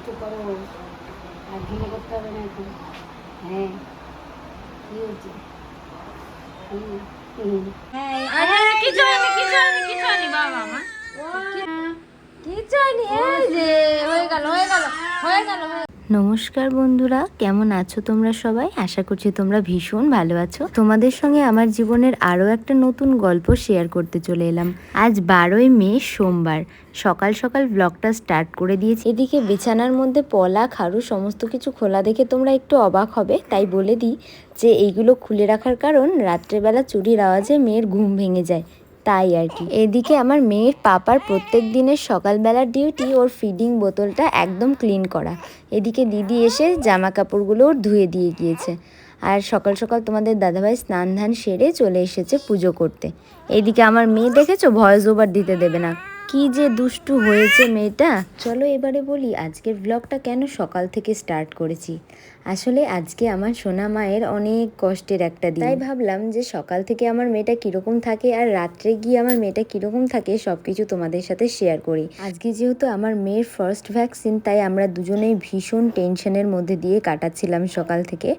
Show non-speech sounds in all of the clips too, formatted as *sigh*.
উঁচু করো আর ভেঙে করতে হবে না এখন হ্যাঁ। কি হচ্ছে হুম, হুম। আরে কিছু হয়নি কিছু হয়নি কিছু হয়নি বাবা আমার কিছু হয়নি এই যে হয়ে গেল হয়ে গেল হয়ে গেল হয়ে নমস্কার বন্ধুরা, কেমন আছো তোমরা সবাই? আশা করছি তোমরা ভীষণ ভালো আছো। তোমাদের সঙ্গে আমার জীবনের আরও একটা নতুন গল্প শেয়ার করতে চলে এলাম। আজ বারোই মে, সোমবার। সকাল সকাল ব্লগটা স্টার্ট করে দিয়েছি। এদিকে বিছানার মধ্যে পলা, খারু সমস্ত কিছু খোলা দেখে তোমরা একটু অবাক হবে। তাই বলে দিই যে, এইগুলো খুলে রাখার কারণ রাত্রেবেলা চুরির আওয়াজে মেয়ের ঘুম ভেঙে যায়। তাই আর কি। এদিকে আমার মেয়ের পাপার প্রত্যেক দিনের সকালবেলার ডিউটি ওর ফিডিং বোতলটা একদম ক্লিন করা। এদিকে দিদি এসে জামা কাপড়গুলো ওর ধুয়ে দিয়ে গিয়েছে। আর সকাল সকাল তোমাদের দাদাভাই স্নান ধান সেরে চলে এসেছে পুজো করতে। এদিকে আমার মেয়ে দেখেছ? ভয়েস ওভার দিতে দেবে না। কি যে দুষ্টু হয়েছে মেয়েটা। চলো এবারে বলি, আজকের ব্লগটা কেন সকাল থেকে স্টার্ট করেছি? আসলে আজকে আমার সোনা মায়ের অনেক কষ্টের একটা দিন। তাই ভাবলাম যে সকাল থেকে আমার মেয়েটা কীরকম থাকে আর রাত্রে গিয়ে আমার মেয়েটা কীরকম থাকে, সবকিছু তোমাদের সাথে শেয়ার করি। আজকে যেহেতু আমার মেয়ের ফার্স্ট ভ্যাকসিন তাই আমরা দুজনেই ভীষণ টেনশনের মধ্যে দিয়ে কাটাচ্ছিলাম সকাল থেকে।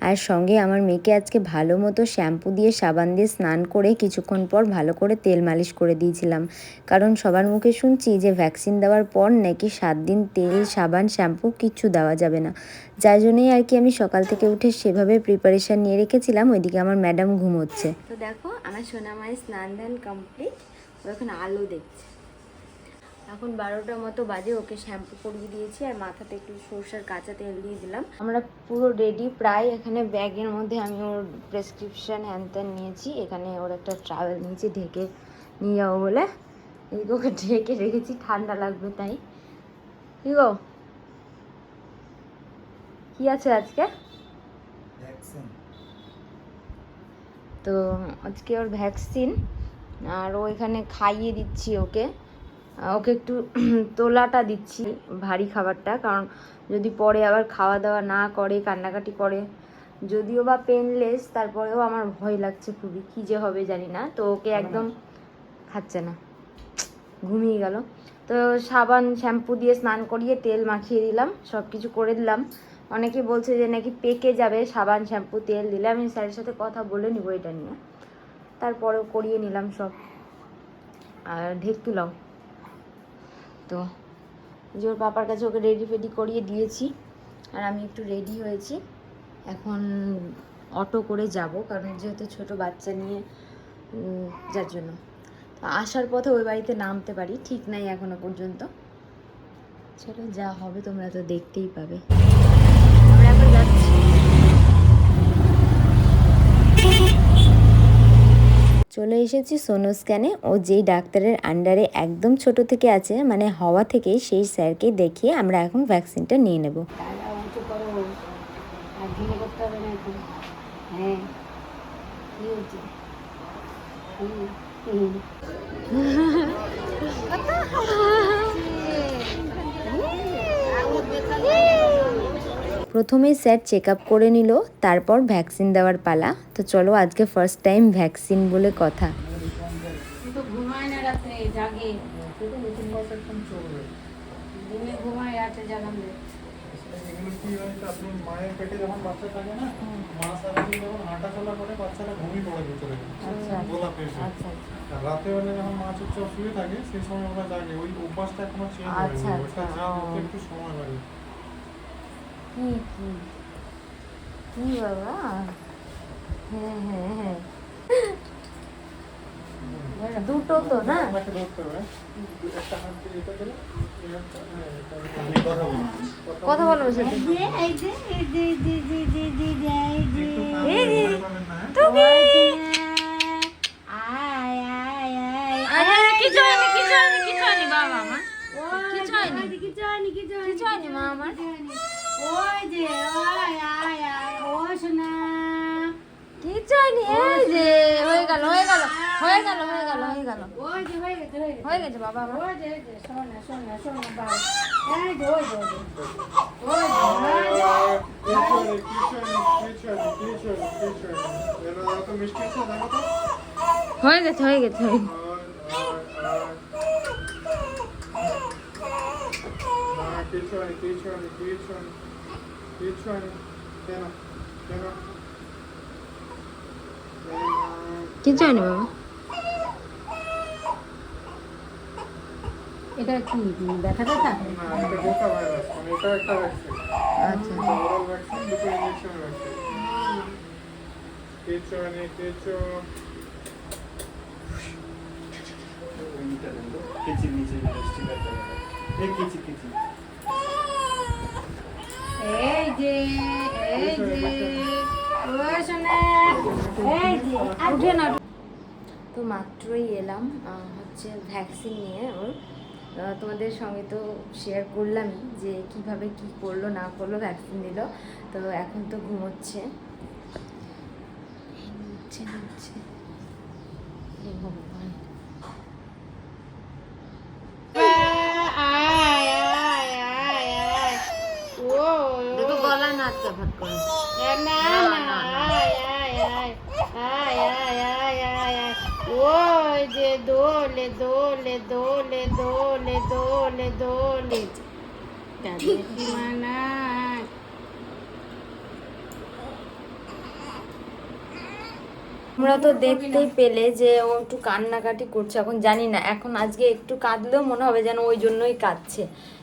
আর সঙ্গে আমার মেয়েকে আজকে ভালো মতো শ্যাম্পু দিয়ে, সাবান দিয়ে স্নান করে কিছুক্ষণ পর ভালো করে তেল মালিশ করে দিয়েছিলাম। কারণ সবার মুখে শুনছি যে ভ্যাকসিন দেওয়ার পর নাকি সাত দিন তেল, সাবান শ্যাম্পু কিচ্ছু দেওয়া যাবে না। যার জন্যই আর কি আমি সকাল থেকে উঠে সেভাবে প্রিপারেশান নিয়ে রেখেছিলাম, ওইদিকে আমার ম্যাডাম ঘুমোচ্ছে। তো দেখো, আমার সোনা মায়ের স্নান ধান কমপ্লিট ও এখন আলো দেখছে। এখন বারোটার মতো বাজে, ওকে শ্যাম্পু করিয়ে দিয়েছি আর মাথাতে একটু সরষের কাঁচা তেল দিয়ে দিলাম। আমরা পুরো রেডি প্রায় এখানে ব্যাগের মধ্যে আমি ওর প্রেসক্রিপশন হ্যান নিয়েছি, এখানে ওর একটা ট্রাভেল নিয়েছি, ঢেকে নিয়ে যাব বলে। ওকে ঢেকে রেখেছি ঠান্ডা লাগবে তাই। কি গো কি আছে আজকে? তো আজকে ওর ভ্যাকসিন আর ও এখানে খাইয়ে দিচ্ছি ওকে। ওকে একটু *clears throat* তোলাটা দিচ্ছি ভারী খাবারটা কারণ যদি পরে আবার খাওয়া দাওয়া না করে কান্নাকাটি করে যদিও বা পেনলেস তারপরেও আমার ভয় লাগছে খুবই কী যে হবে জানি না। তো ওকে একদম খাচ্ছে না। ঘুমিয়ে গেল। তো সাবান, শ্যাম্পু দিয়ে স্নান করিয়ে তেল মাখিয়ে দিলাম সব কিছু করে দিলাম। অনেকে বলছে যে নাকি পেকে যাবে, সাবান, শ্যাম্পু, তেল দিলে। আমি স্যারের সাথে কথা বলে নিব এটা নিয়ে। তারপরেও করিয়ে নিলাম সব। আর ঢেক তুলাও। তো যে ওর পাপার কাছে ওকে রেডি ফেডি করিয়ে দিয়েছি। আর আমি একটু রেডি হয়েছি। এখন অটো করে যাব, কারণ যেহেতু ছোট বাচ্চা নিয়ে যার জন্য। আসার পথে ওই বাড়িতে নামতে পারি, ঠিক নাই এখনও পর্যন্ত। চলো, যা হবে তোমরা তো দেখতেই পাবে। আমরা এখন চলে এসেছি সোনো স্ক্যানে। ও যেই ডাক্তারের আন্ডারে একদম ছোট থেকে আছে মানে হওয়া থেকেই সেই স্যারকে দেখিয়ে আমরা এখন ভ্যাকসিনটা নিয়ে নেব। হ্যাঁ। প্রথমেই স্যার চেক আপ করে নিল তারপর ভ্যাকসিন দেওয়ার পালা। তো চলো আজকে ফার্স্ট টাইম ভ্যাকসিন বলে কথা। ঘুমায় না রাত্রে জাগে। রাতে হয় তো আপনি মায়ের পেটে যখন বাচ্চা থাকে না মা সারাদিন যখন হাঁটা চলা করে বাচ্চাটা ঘুমিয়ে পড়ে ভিতরে। আচ্ছা গোলা পেশে আচ্ছা আর রাতেবেলা যখন মা চুপচাপ শুয়ে থাকে সেই সময় ওরা জাগে। ওই অভ্যাসটা এখনও চেঞ্জ হয়নি। আচ্ছা, ওটা আচ্ছা, চেঞ্জ একটু সময় লাগে। কি কি? কি বাবা? হ্যাঁ হ্যাঁ হ্যাঁ দুটো তো না আপনাকে ধরতে হবে একটা হাত দিয়ে এটা দিলে এই হাতটা, হ্যাঁ, তো না? কথা বলি সাথে কিছু হয়নি কিছু হয়নি কিছু হয়নি বাবা আমার কিছু হয়নি কিছু হয়নি কিছু হয়নি কিছু হয়নি মা আমার ওই যে ওই আয় আয় ও শোনা কিছু হয়নি এই যে হয়ে গেল হয়ে গেল হয়ে গেল হয়ে গেল হয়ে গেল ওই যে হয়ে গেছে হয়ে গেছে হয়ে গেছে বাবা আমার ওই যে ওই যে শোনা শোনা শোনা বাবা এই যে ওই যে ওই যে ওই যে ওই যে কিছু হয়নি, কিছু হয়নি, কিছু হয়নি, কিছু হয়নি, কিছু হয়নি। এবার দাও তো মিষ্টি আছে, দেখো তো। হয়ে গেছে হয়ে গেছে হয়ে গেছে। আর, আর, আর। কিচ্ছু হয়নি কিচ্ছু হয়নি কি জানি? মামা এটা কি ব্যথা ব্যথা আচ্ছা। এই যে এই যে। না তো মাত্রই এলাম হচ্ছে ভ্যাকসিন নিয়ে ওর। তোমাদের সঙ্গে তো শেয়ার করলামই যে কীভাবে কি করল না করল ভ্যাকসিন দিল। তো এখন তো ঘুমোচ্ছে। এই নিচ্ছে নিচ্ছে। ভগবান। গলা না আটকে করে। ওই দোলে দোলে দোলে দোলে দোলে দোলে মানা তোমরা তো দেখতেই পেলে যে ও একটু কান্নাকাটি করছে, এখন জানি না, এখন আজকে একটু কাঁদলেও মনে হবে যেন ওই জন্যই কাঁদছে।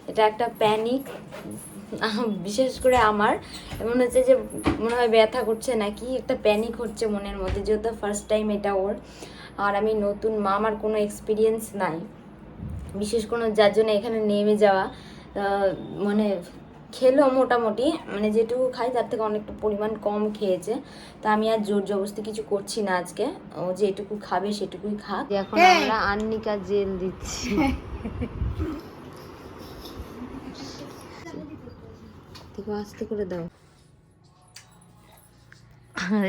এটা একটা প্যানিক বিশেষ করে আমার, মনে হচ্ছে যে মনে হয় ব্যথা করছে নাকি, একটা প্যানিক হচ্ছে মনের মধ্যে, যেহেতু ফার্স্ট টাইম এটা ওর। আর আমি নতুন মা আমার কোনো এক্সপিরিয়েন্স নাই। বিশেষ কোনো যার জন্য এখানে নেমে যাওয়া মানে খেলো মোটামুটি মানে যেটুকু খাই তার থেকে অনেকটা পরিমাণ কম খেয়েছে। তা আমি আর জোর জবরদস্তি কিছু করছি না আজকে। ও যেটুকু খাবে সেটুকুই খাক। এখন আমরা আন্নিকা জেল দিচ্ছি। থেকে আস্তে করে দাও।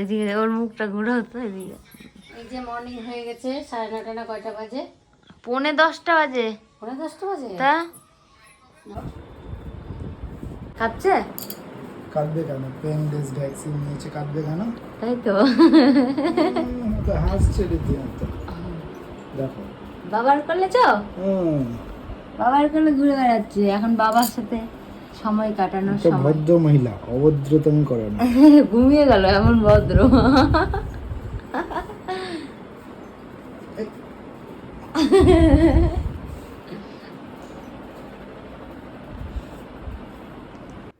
এদিকে ওর মুখটা ঘুরে হতো এদিকে। এই যে মর্নিং হয়ে গেছে সাড়ে নটা না কয়টা বাজে? পৌনে দশটা বাজে। পনেরো দশটা বাজে? তা? কাঁপছে কাঁদবে কেন? পেনলেস ভ্যাকসিন নিয়েছে কাঁদবে কেন? তাই তো। হাসছে দেখো। বাবার করলে চ? বাবার করলে ঘুরে বেড়াচ্ছে। এখন বাবার সাথে সময় কাটানোর তো সময়। ভদ্র মহিলা অভদ্রতম করে না। *laughs* ঘুমিয়ে গেল এমন ভদ্র।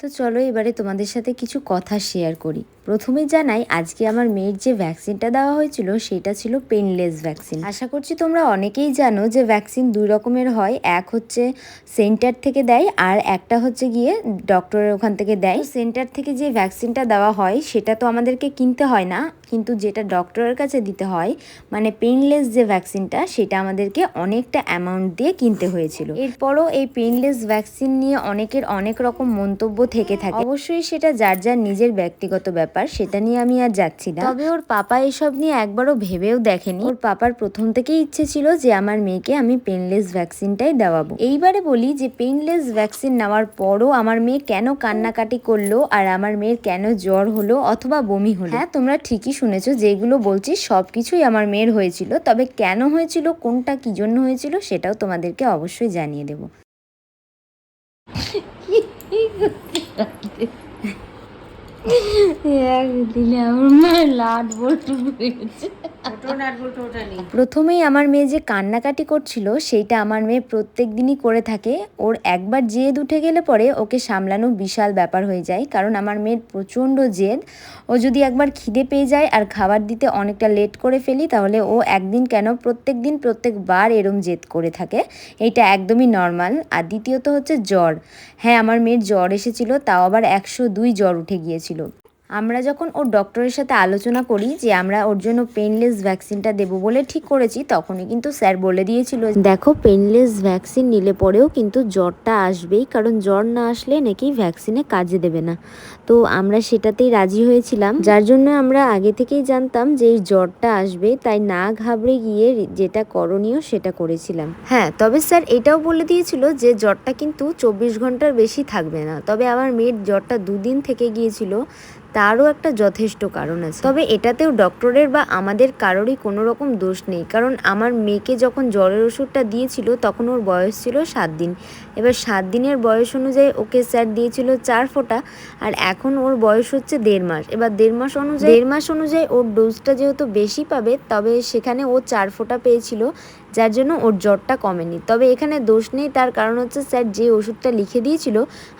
তো চলো এবারে তোমাদের সাথে কিছু কথা শেয়ার করি। প্রথমে জানাই, আজকে আমার মেয়ের যে ভ্যাকসিনটা দেওয়া হয়েছিল, সেটা ছিল পেনলেস ভ্যাকসিন আশা করছি তোমরা অনেকেই জানো যে ভ্যাকসিন দুই রকমের হয়, এক হচ্ছে সেন্টার থেকে দেয় আর একটা হচ্ছে গিয়ে ডক্টরের ওখান থেকে দেয়। সেন্টার থেকে যে ভ্যাকসিনটা দেওয়া হয়, সেটা তো আমাদেরকে কিনতে হয় না, কিন্তু যেটা ডক্টরের কাছে দিতে হয় মানে পেনলেস যে ভ্যাকসিনটা সেটা আমাদেরকে অনেকটা অ্যামাউন্ট দিয়ে কিনতে হয়েছিল। এরপরও এই পেনলেস ভ্যাকসিন নিয়ে অনেকের অনেক রকম মন্তব্য থেকে থাকে। অবশ্যই সেটা যার যার নিজের ব্যক্তিগত ব্যাপার। সেটা নিয়ে আমি আর যাচ্ছি না। তবে ওর পাপা এসব নিয়ে একবারও ভেবেও দেখেনি। ওর পাপার প্রথম থেকেই ইচ্ছে ছিল যে আমার মেয়েকে আমি পেনলেস ভ্যাকসিনটাই দেওয়াবো। এইবারে বলি যে পেনলেস ভ্যাকসিন নেওয়ার পরও আমার মেয়ে কেন কান্নাকাটি করল আর আমার মেয়ের কেন জ্বর হলো অথবা বমি হলো? হ্যাঁ তোমরা ঠিকই শুনেছো যেগুলো বলছি সব কিছুই আমার মেয়ের হয়েছিল। তবে কেন হয়েছিল কোনটা কি জন্য হয়েছিল সেটাও তোমাদেরকে অবশ্যই জানিয়ে দেবো *laughs* দিলে আমার মায়ের লাট বল্টু ঘুরে গেছে ওটো নাট বলতো ওটা নেই প্রথমেই আমার মেয়ে যে কান্নাকাটি করছিল, সেইটা আমার মেয়ে প্রত্যেক দিনই করে থাকে। ওর একবার জেদ উঠে গেলে পরে ওকে সামলানো বিশাল ব্যাপার হয়ে যায়, কারণ আমার মেয়ের প্রচণ্ড জেদ। ও যদি একবার খিদে পেয়ে যায় আর খাবার দিতে অনেকটা লেট করে ফেলি, তাহলে ও একদিন কেন প্রত্যেক দিন প্রত্যেকবার এরম জেদ করে থাকে। এইটা একদমই নর্মাল। আর দ্বিতীয়ত হচ্ছে জ্বর। হ্যাঁ আমার মেয়ের জ্বর এসেছিল, তাও আবার একশো দুই জ্বর উঠে গিয়েছিল। আমরা যখন ওর ডক্টরের সাথে আলোচনা করি যে আমরা ওর জন্য পেনলেস ভ্যাকসিনটা দেবো বলে ঠিক করেছি, তখনই কিন্তু স্যার বলে দিয়েছিল দেখো পেনলেস ভ্যাকসিন নিলে পরেও কিন্তু জ্বরটা আসবেই, কারণ জ্বর না আসলে নাকি ভ্যাকসিনে কাজে দেবে না। তো আমরা সেটাতেই রাজি হয়েছিলাম, যার জন্য আমরা আগে থেকেই জানতাম যে এই জ্বরটা আসবে, তাই না ঘাবড়ে গিয়ে যেটা করণীয় সেটা করেছিলাম। হ্যাঁ তবে স্যার এটাও বলে দিয়েছিল যে জ্বরটা কিন্তু চব্বিশ ঘণ্টার বেশি থাকবে না। তবে আমার মেয়ের জ্বরটা দুদিন থেকে গিয়েছিল তারও একটা যথেষ্ট কারণ আছে। তবে এটাতেও ডক্টরের বা আমাদের কারোরই কোনো রকম দোষ নেই। কারণ আমার মেয়েকে যখন জ্বরের ওষুধটা দিয়েছিল, তখন ওর বয়স ছিল সাত দিন। এবার সাত দিনের বয়স অনুযায়ী ওকে স্যার দিয়েছিল চার ফোঁটা আর এখন ওর বয়স হচ্ছে দেড় মাস। এবার দেড় মাস অনুযায়ী, দেড় মাস অনুযায়ী ওর ডোজটা যেহেতু বেশি পাবে, তবে সেখানে ও চার ফোঁটা পেয়েছিল। যার জন্য ওর জ্বরটা কমেনি। তবে এখানে দোষ নেই, তার কারণ হচ্ছে স্যার যে ওষুধটা লিখে দিয়েছিল,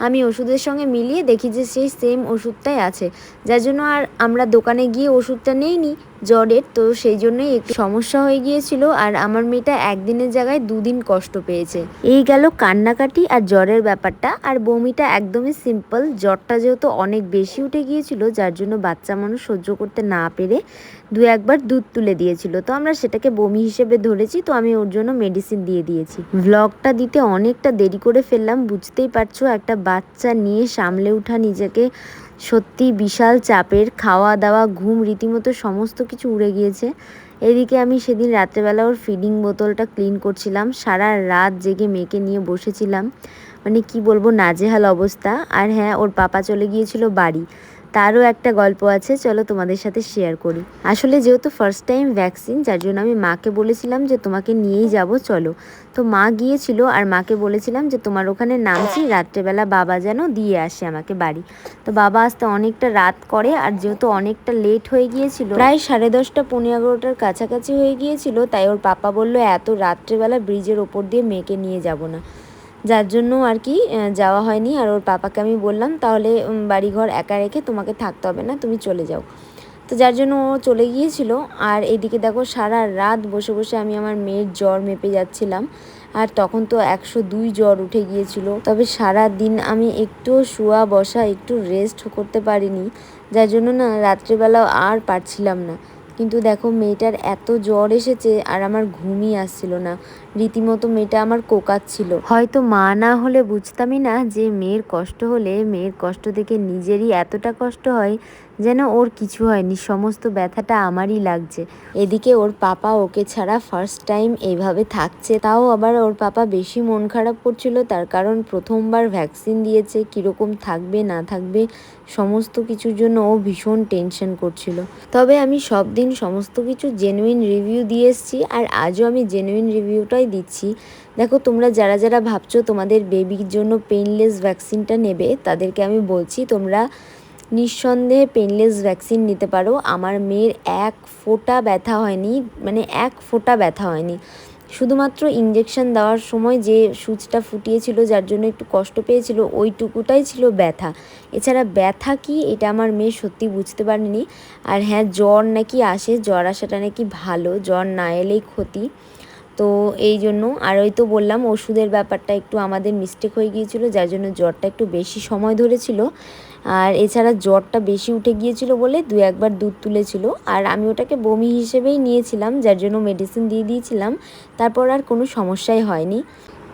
আমি ওষুধের সঙ্গে মিলিয়ে দেখি যে সেই সেম ওষুধটাই আছে। যার জন্য আর আমরা দোকানে গিয়ে ওষুধটা নেইনি জ্বরের, তো সেই জন্যই একটু সমস্যা হয়ে গিয়েছিল। আর আমার মেয়েটা একদিনের জায়গায় দুদিন কষ্ট পেয়েছে। এই গেল কান্নাকাটি আর জ্বরের ব্যাপারটা। আর বমিটা একদমই সিম্পল জ্বরটা যেহেতু অনেক বেশি উঠে গিয়েছিল, যার জন্য বাচ্চা মানুষ সহ্য করতে না পেরে দু একবার দুধ তুলে দিয়েছিল। তো আমরা সেটাকে বমি হিসেবে ধরেছি, তো আমি ওর জন্য মেডিসিন দিয়ে দিয়েছি। ভ্লগটা দিতে অনেকটা দেরি করে ফেললাম। বুঝতেই পারছ, একটা বাচ্চা নিয়ে সামলে ওঠা নিজেকে সত্যি বিশাল চাপের খাওয়া দাওয়া ঘুম, রীতিমতো সমস্ত কিছু উড়ে গিয়েছে। এদিকে আমি সেদিন রাত্রেবেলা ওর ফিডিং বোতলটা ক্লিন করছিলাম, সারা রাত জেগে মেয়েকে নিয়ে বসেছিলাম। মানে কি বলব, নাজেহাল অবস্থা। আর হ্যাঁ ওর পাপা চলে গিয়েছিল বাড়ি। তারও একটা গল্প আছে, চলো তোমাদের সাথে শেয়ার করি। আসলে যেহেতু ফার্স্ট টাইম ভ্যাকসিন যার জন্য আমি মাকে বলেছিলাম যে তোমাকে নিয়েই যাব, চলো। তো মা গিয়েছিল আর মাকে বলেছিলাম যে তোমার ওখানে নামছি, রাত্রেবেলা বাবা যেন দিয়ে আসে আমাকে বাড়ি। তো বাবা আসতে অনেকটা রাত করে আর যেহেতু অনেকটা লেট হয়ে গিয়েছিল, প্রায় সাড়ে দশটা পনেরো এগারোটার কাছাকাছি হয়ে গিয়েছিল, তাই ওর পাপা বলল, এত রাত্রেবেলা ব্রিজের ওপর দিয়ে মেয়েকে নিয়ে যাব না। যার জন্য আর কি যাওয়া হয়নি। আর ওর পাপাকে আমি বললাম, তাহলে বাড়িঘর একা রেখে তোমাকে থাকতে হবে না, তুমি চলে যাও। তো যার জন্য ও চলে গিয়েছিল। আর এইদিকে দেখো, সারা রাত বসে বসে আমি আমার মেয়ের জ্বর মেপে যাচ্ছিলাম। আর তখন তো একশো দুই জ্বর উঠে গিয়েছিল। তবে সারা দিন আমি একটু শোয়া বসা, একটু রেস্ট করতে পারিনি। যার জন্য না রাত্রেবেলা আর পারছিলাম না। কিন্তু দেখো মেয়েটার এত জ্বর এসেছে আর আমার ঘুমই আসছিল না। রীতিমতো মেয়েটা আমার কোকাচ্ছিল। হয়তো মা না হলে বুঝতামই না যে মেয়ের কষ্ট হলে মেয়ের কষ্ট দেখে নিজেরই এতটা কষ্ট হয় যেন ওর কিছু হয়নি, সমস্ত ব্যথাটা আমারই লাগছে। এদিকে ওর পাপা ওকে ছাড়া ফার্স্ট টাইম এইভাবে থাকছে, তাও আবার ওর পাপা বেশি মন খারাপ করছিল, তার কারণ প্রথমবার ভ্যাকসিন দিয়েছে, কীরকম থাকবে, না থাকবে, সমস্ত কিছুর জন্য ও ভীষণ টেনশন করছিল। তবে আমি সব দিন সমস্ত কিছু জেনুইন রিভিউ দিয়ে এসেছি, আর আজও আমি জেনুইন রিভিউটাই দিচ্ছি। দেখো, তোমরা যারা যারা ভাবছ তোমাদের বেবির জন্য পেইনলেস ভ্যাকসিনটা নেবে, তাদেরকে আমি বলছি তোমরা নিঃসন্দেহে পেনলেস ভ্যাকসিন নিতে পারো। আমার মেয়ের এক ফোঁটা ব্যথা হয়নি মানে এক ফোঁটা ব্যথা হয়নি। শুধুমাত্র ইঞ্জেকশন দেওয়ার সময় যে সুচটা ফুটিয়েছিল, যার জন্য একটু কষ্ট পেয়েছিল, ওইটুকুটাই ছিল ব্যথা। এছাড়া ব্যথা কি, এটা আমার মেয়ে সত্যি বুঝতে পারেনি। আর হ্যাঁ জ্বর নাকি আসে, জ্বর আসাটা নাকি ভালো, জ্বর না এলেই ক্ষতি। তো এই জন্য, আর ওই তো বললাম, ওষুধের ব্যাপারটা একটু আমাদের মিস্টেক হয়ে গিয়েছিল, যার জন্য জ্বরটা একটু বেশি সময় ধরেছিল। আর এছাড়া জ্বরটা বেশি উঠে গিয়েছিল বলে দু একবার দুধ তুলেছিল। আর আমি ওটাকে বমি হিসেবেই নিয়েছিলাম, যার জন্য মেডিসিন দিয়ে দিয়েছিলাম। তারপর আর কোনো সমস্যাই হয়নি।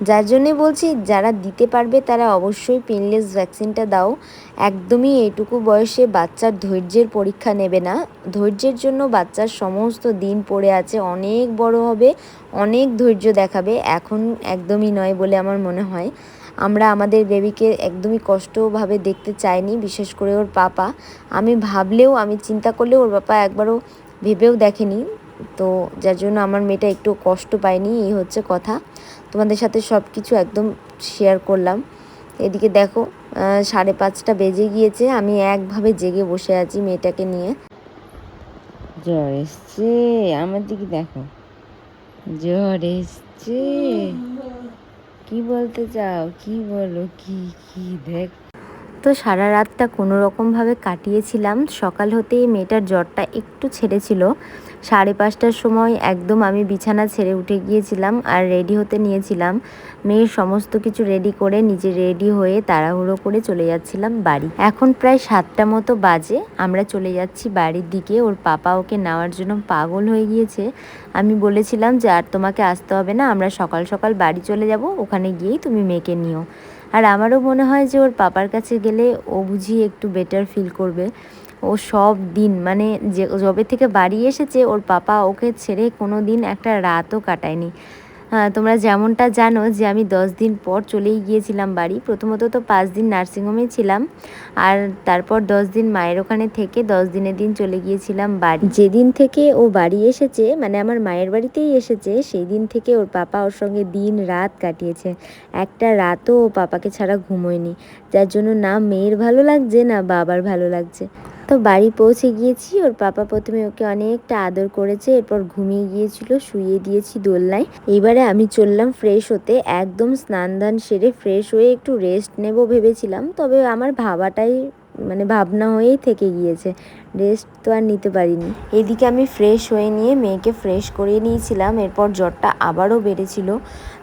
যার জন্যে বলছি, যারা দিতে পারবে তারা অবশ্যই পেনলেস ভ্যাকসিনটা দাও। একদমই এইটুকু বয়সে বাচ্চার ধৈর্যের পরীক্ষা নেবে না। ধৈর্যের জন্য বাচ্চার সমস্ত দিন পড়ে আছে, অনেক বড় হবে, অনেক ধৈর্য দেখাবে। এখন একদমই নয় বলে আমার মনে হয়। আমরা আমাদের বেবিকে একদমই কষ্টভাবে দেখতে চাইনি, বিশেষ করে ওর পাপা। আমি ভাবলেও, আমি চিন্তা করলেও ওর পাপা একবারও ভেবেও দেখেনি। তো যার জন্য আমার মেয়েটা একটু কষ্ট পায়নি, এই হচ্ছে কথা। তোমাদের সাথে সব কিছু একদম শেয়ার করলাম। এদিকে দেখো সাড়ে পাঁচটা বেজে গিয়েছে, আমি একভাবে জেগে বসে আছি মেয়েটাকে নিয়ে। জ্বর এসছে, আমার দিকে দেখো। জ্বর এসছে। কি বলতে চাও? কি বলো? কি কি? দেখ তো সারা রাতটা কোনো রকমভাবে কাটিয়েছিলাম। সকাল হতেই মেয়েটার জ্বরটা একটু ছেড়েছিল। সাড়ে পাঁচটার সময় একদম আমি বিছানা ছেড়ে উঠে গিয়েছিলাম আর রেডি হতে নিয়েছিলাম। মেয়ের সমস্ত কিছু রেডি করে নিজে রেডি হয়ে তাড়াহুড়ো করে চলে যাচ্ছিলাম বাড়ি। এখন প্রায় সাতটা মতো বাজে। আমরা চলে যাচ্ছি বাড়ির দিকে। ওর পাপা ওকে নেওয়ার জন্য পাগল হয়ে গিয়েছে। আমি বলেছিলাম যে, আর তোমাকে আসতে হবে না। আমরা সকাল সকাল বাড়ি চলে যাব। ওখানে গিয়েই তুমি মেয়েকে নিও। আর আমারও মনে হয় যে ওর পাপার কাছে গেলে ও বুঝি একটু বেটার ফিল করবে। ও সব দিন মানে যে জবে থেকে বাড়ি এসেছে, ওর পাপা ওকে ছেড়ে কোনো দিন একটা রাতও কাটায়নি। তোমরা যেমনটা জানো যে আমি দশ দিন পর চলেই গিয়েছিলাম বাড়ি। প্রথমত তো পাঁচ দিন নার্সিংহোমে ছিলাম আর তারপর দশ দিন মায়ের ওখানে থেকে দশ দিনের দিন চলে গিয়েছিলাম বাড়ি। যেদিন থেকে ও বাড়ি এসেছে মানে আমার মায়ের বাড়িতেই এসেছে সেই দিন থেকে ওর পাপা ওর সঙ্গে দিন রাত কাটিয়েছে। একটা রাতও ও পাপাকে ছাড়া ঘুমোয়নি, যার জন্য না মেয়ের ভালো লাগছে, না বাবার ভালো লাগছে। তো বাড়ি পৌঁছে গিয়েছি, ওর পাপা প্রথমে ওকে অনেকটা আদর করেছে, এরপর ঘুমিয়ে গিয়েছিল, শুয়ে দিয়েছি দোলনায়। এবারে আমি চললাম ফ্রেশ হতে, একদম স্নান দান সেরে ফ্রেশ হয়ে একটু রেস্ট নেব ভেবেছিলাম, তবে আমার ভাবাটাই মানে ভাবনা হয়েই থেকে গিয়েছে। রেস্ট তো আর নিতে পারিনি। এদিকে আমি ফ্রেশ হয়ে নিয়ে মেয়েকে ফ্রেশ করিয়ে নিয়েছিলাম। এরপর জ্বরটা আবারও বেড়েছিল,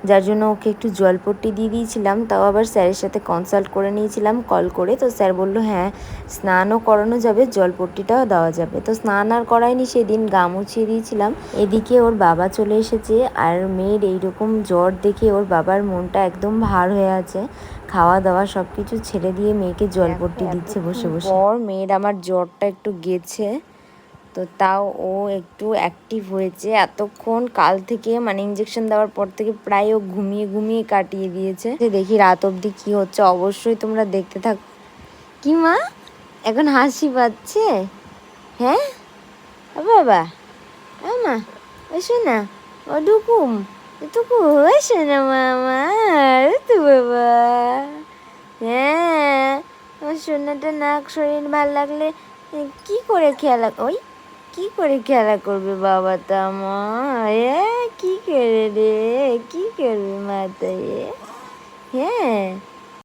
যার জন্য ওকে একটু জলপট্টি দিয়ে দিয়েছিলাম। তাও আবার স্যারের সাথে কনসাল্ট করে নিয়েছিলাম কল করে। তো স্যার বলল হ্যাঁ স্নানও করানো যাবে, জলপট্টিটাও দেওয়া যাবে। তো স্নান আর করায়নি সেদিন গা মুছিয়ে দিয়েছিলাম। এদিকে ওর বাবা চলে এসেছে, আর মেয়ের এইরকম জ্বর দেখে ওর বাবার মনটা একদম ভার হয়ে আছে। খাওয়া দাওয়া সব কিছু ছেড়ে দিয়ে মেয়েকে জল জলপট্টি দিচ্ছে বসে বসে। পর মেয়ের আমার জ্বরটা একটু গেছে তো তাও ও একটু অ্যাক্টিভ হয়েছে। এতক্ষণ কাল থেকে মানে ইঞ্জেকশন দেওয়ার পর থেকে প্রায় ও ঘুমিয়ে ঘুমিয়ে কাটিয়ে দিয়েছে। দেখি রাত অবধি কি হচ্ছে অবশ্যই তোমরা দেখতে থাক। কি মা? এখন হাসি পাচ্ছে? হ্যাঁ? বাবা ও মা এসো না। ও ডুকুম টুকু এসো না মামা? তো বাবা হ্যাঁ আমার সোনাটা নাক শরীর ভালো লাগলে কি করে খেলা ওই কি করে খেলা করবে বাবা তো আমার? এ, কি করে রে? কি করবে মাথায়? হ্যাঁ।